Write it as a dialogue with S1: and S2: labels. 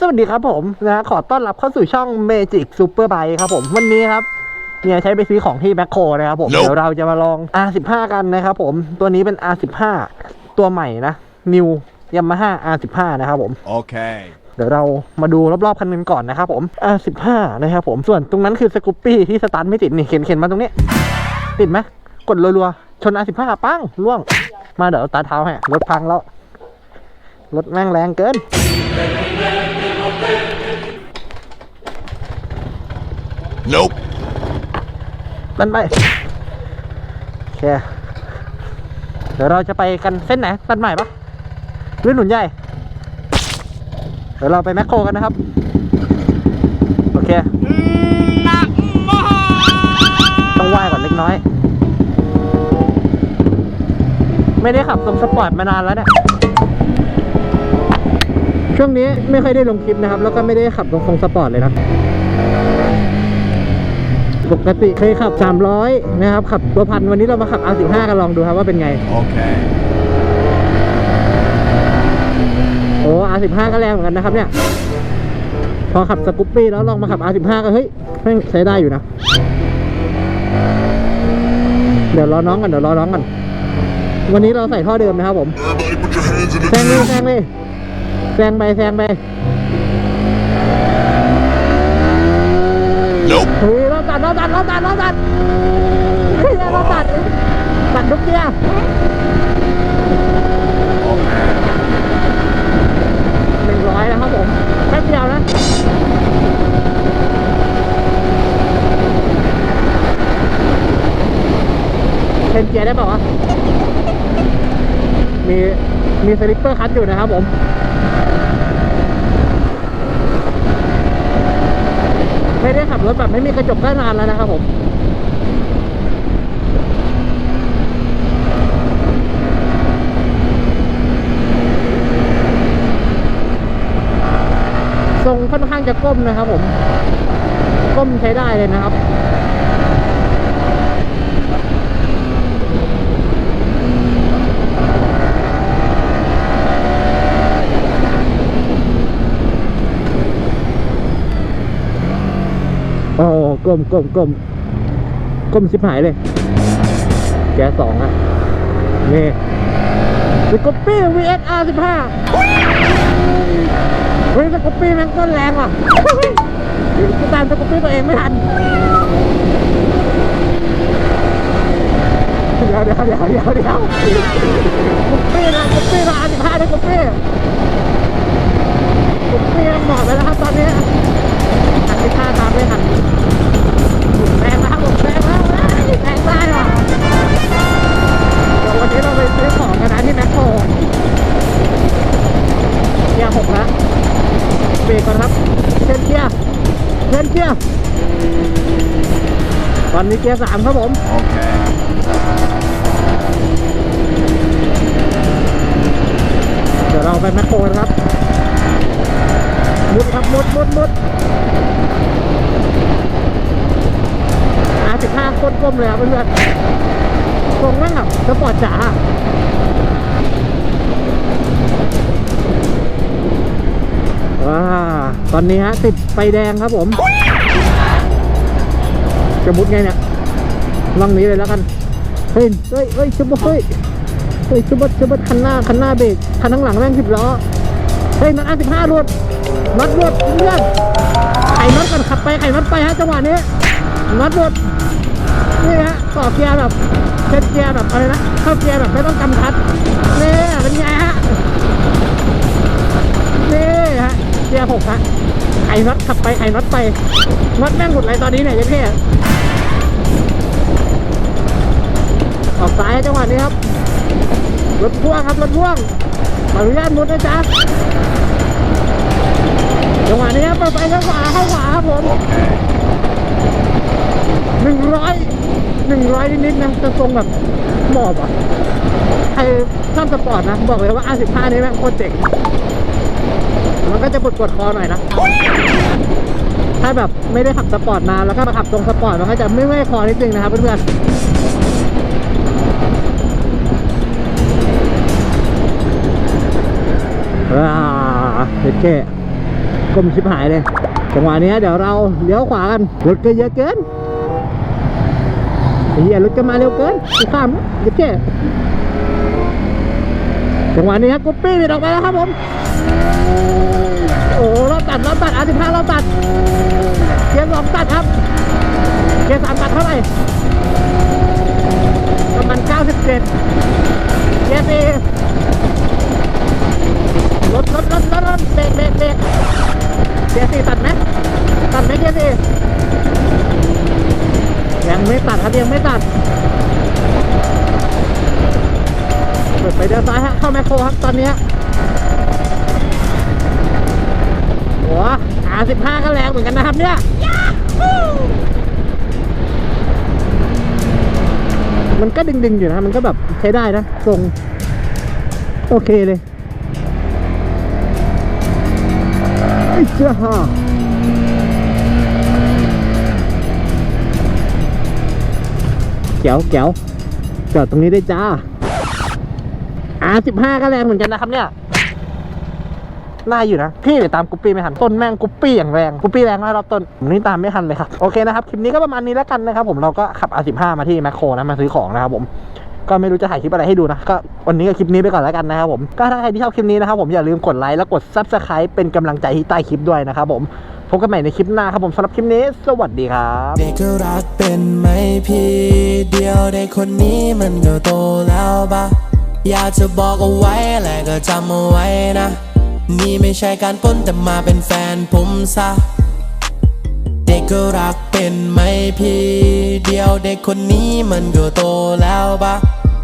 S1: สวัสดีครับผมนะขอต้อนรับเข้าสู่ช่อง Magic Super Bike ครับผมวันนี้ครับเนี่ยใช้ไปซื้อของที่แมคโครนะครับผม
S2: Nope
S1: เดี๋ยวเราจะมาลอง R15 กันนะครับผมตัวนี้เป็น R15 ตัวใหม่นะ New Yamaha R15 นะครับผม
S2: Okay.
S1: เดี๋ยวเรามาดูรอบๆคันนึงก่อนนะครับผม R15 นะครับผมส่วนตรงนั้นคือสกูปปี้ที่สตาร์ทไม่ติดนี่เข็นเข็นมาตรงนี้ ติดไหมกดรัวๆชน R15 ปังล่วง มาเดี๋ยวตาเท้าให้รถพังแล้วรถแม่งแรงเกิน
S2: Nope.
S1: ดันไปโอเคเดี๋ยวเราจะไปกันเส้นไหนตันใหม่ปะหรือหนุนใหญ่ เดี๋ยวเราไปแมคโครกันนะครับ โอเคต้องไหว้ก่อนเล็กน้อย ไม่ได้ขับทรงสปอร์ตมานานแล้วเนี่ย ช่วงนี้ไม่ค่อยได้ลงคลิปนะครับ แล้วก็ไม่ได้ขับตรงทรงสปอร์ตเลยนะปกติเคยขับ 300 นะครับ ขับตัวพันวันนี้เรามาขับ R15 กันลองดูครับว่าเป็นไง
S2: Okay.
S1: โอ้ R15 ก็แรงเหมือนกันนะครับเนี่ย พอขับสกูปปี้แล้วลองมาขับ R15 ก็เฮ้ยแม่งใช้ได้อยู่นะ เดี๋ยวรอน้องกันเดี๋ยวรอน้องกัน วันนี้เราใส่ท่อเดิมนะครับผมแซงเลยแซงเลย แซงไปแซงไป
S2: Nope.
S1: เฮ้ยเราตัดเราตัดเราตัดเราตัดเฮ้ยเราตัดตัดทุกเกียร์หนึ่งร้อยนะครับผมแป๊บเดียวนะเทนเกียร์ได้เปล่าวะมีมีสลิปเปอร์คัทอยู่นะครับผม ไม่ได้ขับรถแบบไม่มีกระจกก็นานแล้วนะครับผมทรงค่อนข้างจะก้มนะครับผม ก้มใช้ได้เลยนะครับ โอ้ ก้มก้มก้มก้มชิบหายเลย แกสองอะนี่สกอปปี้ VSR 15เฮ้ยสกอปปี้แม่งต้นแรงว่ะกูตามสกอปปี้ตัวเองไม่ทันเดี๋ยวเดี๋ยวเดี๋ยวเดี๋ยวเดี๋ยวสกุปปี้นะสกุปปี้นะอันที่ห้าได้กุปปี้สกุปปี้หมดแล้วนะครับตอนนี้ เบรกก่อนครับเชนเกียร์เชนเกียร์ตอนนี้เกียร์สามครับผม
S2: Okay.
S1: เดี๋ยวเราไปแมคโครกันครับ มุดครับมุดมุดมุดอาสิบห้าโคตรก้มเลยครับเพื่อนๆตรงนั่งแบบสปอร์ตจ๋า อนนี้ฮะติดไฟแดงครับผม จะมุดไงเนี่ยล่องนี้เลยแล้วกัน เฮ้ย เฮ้ย เฮ้ยชุบเฮ้ย เฮ้ยชุบชุบคันหน้า คันหน้าเบรก คันข้างหลังแม่งสิบล้อ เฮ้ยน็อตอาสิบห้าหลุดน็อตหลุดเพื่อนไข่น็อตกันขับไปไข่น็อตไปฮะจังหวะนี้น็อตหลุดนี่ฮะต่อเกียร์แบบเซตเกียร์แบบอะไรนะ เข้าเกียร์แบบไม่ต้องกำคัดนี่เป็นไงฮะนี่ฮะเกียร์หกฮะ ไข่น็อตขับไปไข่น็อตไปน็อตแม่งหลุดอะไรตอนนี้เนี่ยเจ๊เพ่ออกซ้ายจังหวะนี้ครับรถพ่วงครับรถพ่วงขออนุญาตมุดนะจ๊ะจังหวะนี้ครับเปิดไฟข้างขวาเข้าขวาครับผมหนึ่งร้อยหนึ่งร้อยนิดๆนะจะทรงแบบหมอบอะใครชอบสปอร์ตนะ บอกเลยว่า R15 นี่แม่งโคตรเจ๋ง มันก็จะปวดปวดคอหน่อยนะ ถ้าแบบไม่ได้ขับสปอร์ตนานแล้วก็มาขับตรงสปอร์ตมันก็จะไม่ไม่คอนิดนึงนะครับเพื่อนๆว้าเด็ดแค่กลมชิบหายเลยจังหวะนี้เดี๋ยวเราเลี้ยวขวากันรถก็เยอะเกินไอเหี้ยรถก็มาเร็วเกินกูข้ามเดี๋ยวแค่จังหวะนี้ครับกุ๊ปปี้บิดออกไปแล้วครับผม โอ้เราตัดเราตัดอาสิบห้าเราตัดเกียร์สองตัดครับเกียร์สามตัดเท่าไหร่ประมาณเก้าสิบเจ็ดเกียร์สี่รถรถรถรถรถเบรกเบรกเบรกเกียร์สี่ตัดไหมตัดไหมเกียร์สี่ยังไม่ตัดครับยังไม่ตัดเปิดไปเดินซ้ายฮะเข้าแมคโครครับตอนนี้ โอ้อาสิบห้าก็แรงเหมือนกันนะครับเนี่ย มันก็ดึงๆอยู่นะ มันก็แบบใช้ได้นะทรงโอเคเลยไอ้เจ้าฮ่าเก๋วเก๋วจอดตรงนี้ได้จ้าอาสิบห้าก็แรงเหมือนกันนะครับเนี่ย น่าอยู่นะ พี่เดี๋ยวตามกุปปี้ไม่ทัน ต้นแม่งกุปปี้อย่างแรงกุปปี้แรงมากรอบต้นผมนี่ตามไม่ทันเลยครับ โอเคนะครับ คลิปนี้ก็ประมาณนี้แล้วกันนะครับผม เราก็ขับ R15 มาที่แมคโครนะ มาซื้อของนะครับผม ก็ไม่รู้จะถ่ายคลิปอะไรให้ดูนะ ก็วันนี้ก็คลิปนี้ไปก่อนแล้วกันนะครับผม ก็ถ้าใครที่ชอบคลิปนี้นะครับผมอย่าลืมกดไลค์แล้วกด Subscribe เป็นกำลังใจที่ใต้คลิปด้วยนะครับผม พบกันใหม่ในคลิปหน้าครับผมสำหรับคลิปนี้ สวัสดีครับ
S3: เด็กรักเป็นไหมพี่เดียวเด็กคนนี้มันก็โตแล้วปะอยากจะบอกเอาไว้แหละก็จำเอาไว้นะ นี่ไม่ใช่การปนแต่มาเป็นแฟนผมซะ เด็กก็รักเป็นไหมพี่ เดียวเด็กคนนี้มันก็โตแล้วปะ